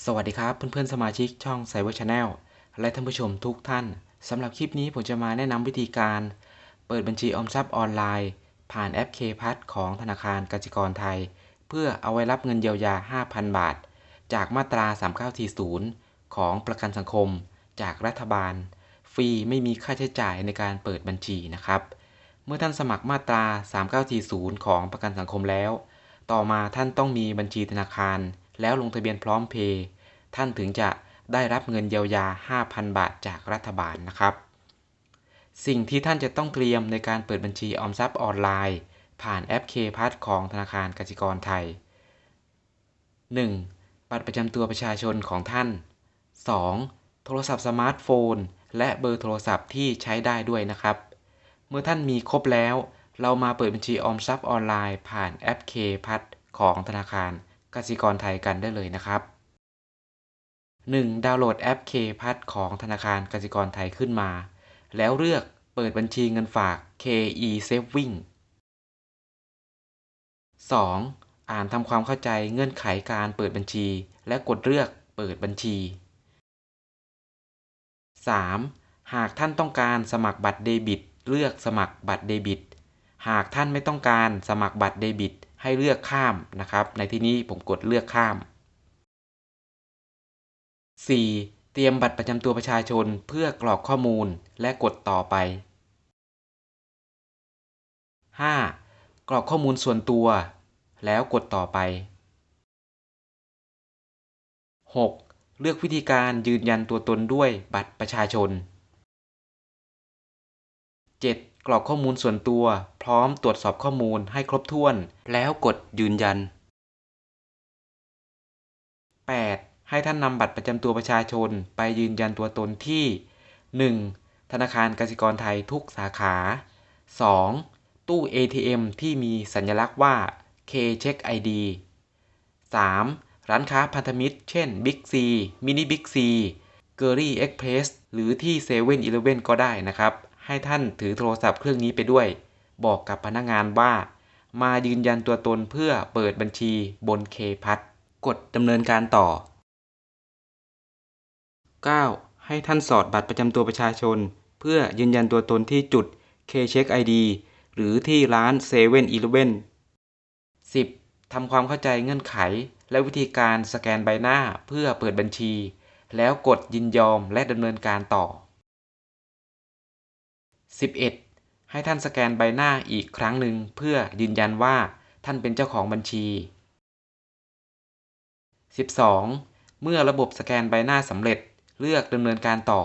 สวัสดีครับเพื่อนๆสมาชิกช่อง Cyber Channel และท่านผู้ชมทุกท่านสำหรับคลิปนี้ผมจะมาแนะนำวิธีการ เปิดบัญชีออมทรัพย์ออนไลน์ ผ่านแอป K พัทของธนาคารกสิกรไทย เพื่อเอาไว้รับเงินเยียวยา 5,000 บาท จากมาตรา 3940 ของประกันสังคม จากรัฐบาล ฟรีไม่มีค่าใช้จ่ายในการเปิดบัญชีนะครับ เมื่อท่านสมัครมาตรา 3940 ของประกันสังคมแล้ว ต่อมาท่านต้องมีบัญชีธนาคาร แล้วลงทะเบียนพร้อมเพย์ท่านถึงจะได้รับเงินเยียวยา 5,000 บาทจากรัฐบาลนะครับ สิ่งที่ท่านจะต้องเตรียมในการเปิดบัญชีออมทรัพย์ออนไลน์ ผ่านแอป K พัทของธนาคารกสิกรไทย 1. บัตรประจำตัวประชาชนของท่าน 2. โทรศัพท์สมาร์ทโฟน และเบอร์โทรศัพท์ที่ใช้ได้ด้วยนะครับ เมื่อท่านมีครบแล้ว เรามาเปิดบัญชีออมทรัพย์ออนไลน์ ผ่านแอป K พัทของธนาคาร กสิกรไทยกันได้เลยนะครับ 1. ดาวน์โหลดแอป K พัทของธนาคารกสิกรไทยขึ้นมา แล้วเลือกเปิดบัญชีเงินฝาก KE Saving 2. อ่านทำความเข้าใจเงื่อนไขการเปิดบัญชี และกดเลือกเปิดบัญชี 3. หากท่านต้องการสมัครบัตรเดบิต เลือกสมัครบัตรเดบิต หากท่านไม่ต้องการสมัครบัตรเดบิต ให้เลือกข้ามนะครับ ในที่นี้ผมกดเลือกข้าม 4. เตรียมบัตรประจำตัวประชาชนเพื่อกรอกข้อมูลและกดต่อไป 5. กรอกข้อมูลส่วนตัว แล้วกดต่อไป 6. เลือกวิธีการยืนยันตัวตนด้วยบัตรประชาชน 7. กรอกข้อมูลส่วนตัว พร้อมตรวจสอบข้อมูลให้ครบถ้วน แล้วกดยืนยัน 8. ให้ท่านนำบัตรประจำตัวประชาชนไปยืนยันตัวตนที่ 1. ธนาคารกสิกรไทยทุกสาขา 2. ตู้ ATM ที่มีสัญลักษณ์ว่า K Check ID 3. ร้านค้าพันธมิตร เช่น Big C Mini Big C g e r r y Express หรือที่7 e เ e ่ e อก็ได้นะครับ ให้ท่านถือโทรศัพท์เครื่องนี้ไปด้วย บอกกับพนักงานว่า มายืนยันตัวตนเพื่อเปิดบัญชีบนเคพัทกดดำเนินการต่อ 9. ให้ท่านสอดบัตรประจำตัวประชาชน เพื่อยืนยันตัวตนที่จุด K Check ID หรือที่ร้าน7 e เ e ่ e อ 10. ทำความเข้าใจเงื่อนไข และวิธีการสแกนใบหน้าเพื่อเปิดบัญชี แล้วกดยินยอมและดำเนินการต่อ 11. ให้ท่านสแกนใบหน้าอีกครั้งหนึ่งเพื่อยืนยันว่าท่านเป็นเจ้าของบัญชี 12. เมื่อระบบสแกนใบหน้าสำเร็จเลือกดำเนินการต่อ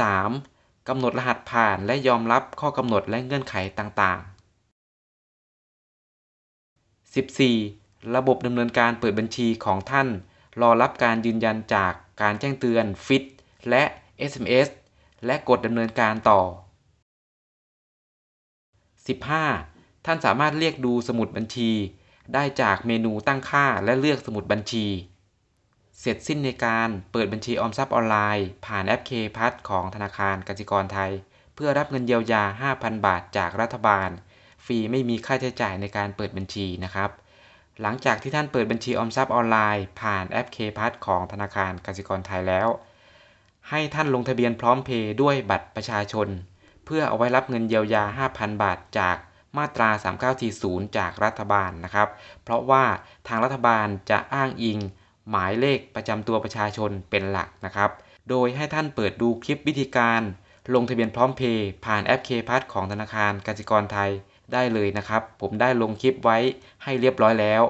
13. กำหนดรหัสผ่านและยอมรับข้อกำหนดและเงื่อนไขต่างๆ 14. ระบบดำเนินการเปิดบัญชีของท่าน รอรับการยืนยันจากการแจ้งเตือนฟิตและ SMS และกดดำเนินการต่อ 15. ท่านสามารถเรียกดูสมุดบัญชี ได้จากเมนูตั้งค่าและเลือกสมุดบัญชี เสร็จสิ้นในการเปิดบัญชีออมทรัพย์ออนไลน์ ผ่านแอปเคพัทของธนาคารกสิกรไทย เพื่อรับเงินเยียวยา 5,000 บาทจากรัฐบาล ฟรีไม่มีค่าใช้จ่ายในการเปิดบัญชีนะครับ หลังจากที่ท่านเปิดบัญชีออมทรัพย์ออนไลน์ ผ่านแอปเคพัทของธนาคารกสิกรไทยแล้ว ให้ท่านลงทะเบียนพร้อมเพย์ด้วยบัตรประชาชน เพื่อเอาไว้รับเงินเยียวยา 5,000 บาทจากมาตรา 3940 จากรัฐบาลนะครับ เพราะว่าทางรัฐบาลจะอ้างอิง หมายเลขประจำตัวประชาชนเป็นหลักนะครับ โดยให้ท่านเปิดดูคลิปวิธีการ ลงทะเบียนพร้อมเพย์ผ่านแอปเคพัทของธนาคารกสิกรไทยได้เลยนะครับ ผมได้ลงคลิปไว้ให้เรียบร้อยแล้ว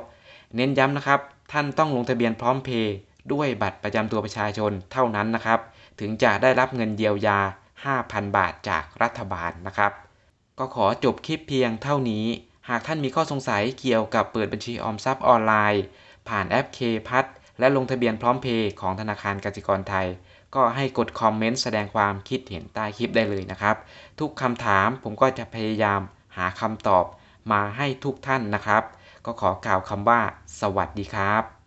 เน้นย้ำนะครับ ท่านต้องลงทะเบียนพร้อมเพย์ด้วยบัตรประจำตัวประชาชนเท่านั้นนะครับ ถึงจะได้รับเงินเยียวยา 5,000 บาทจากรัฐบาลนะครับ ก็ขอจบคลิปเพียงเท่านี้ หากท่านมีข้อสงสัยเกี่ยวกับเปิดบัญชีออมทรัพย์ออนไลน์ ผ่านแอปเคพัทและลงทะเบียนพร้อมเพย์ของธนาคารกสิกรไทย ก็ให้กดคอมเมนต์แสดงความคิดเห็นใต้คลิปได้เลยนะครับ ทุกคำถามผมก็จะพยายามหาคำตอบมาให้ทุกท่านนะครับ ก็ขอกล่าวคำว่า สวัสดีครับ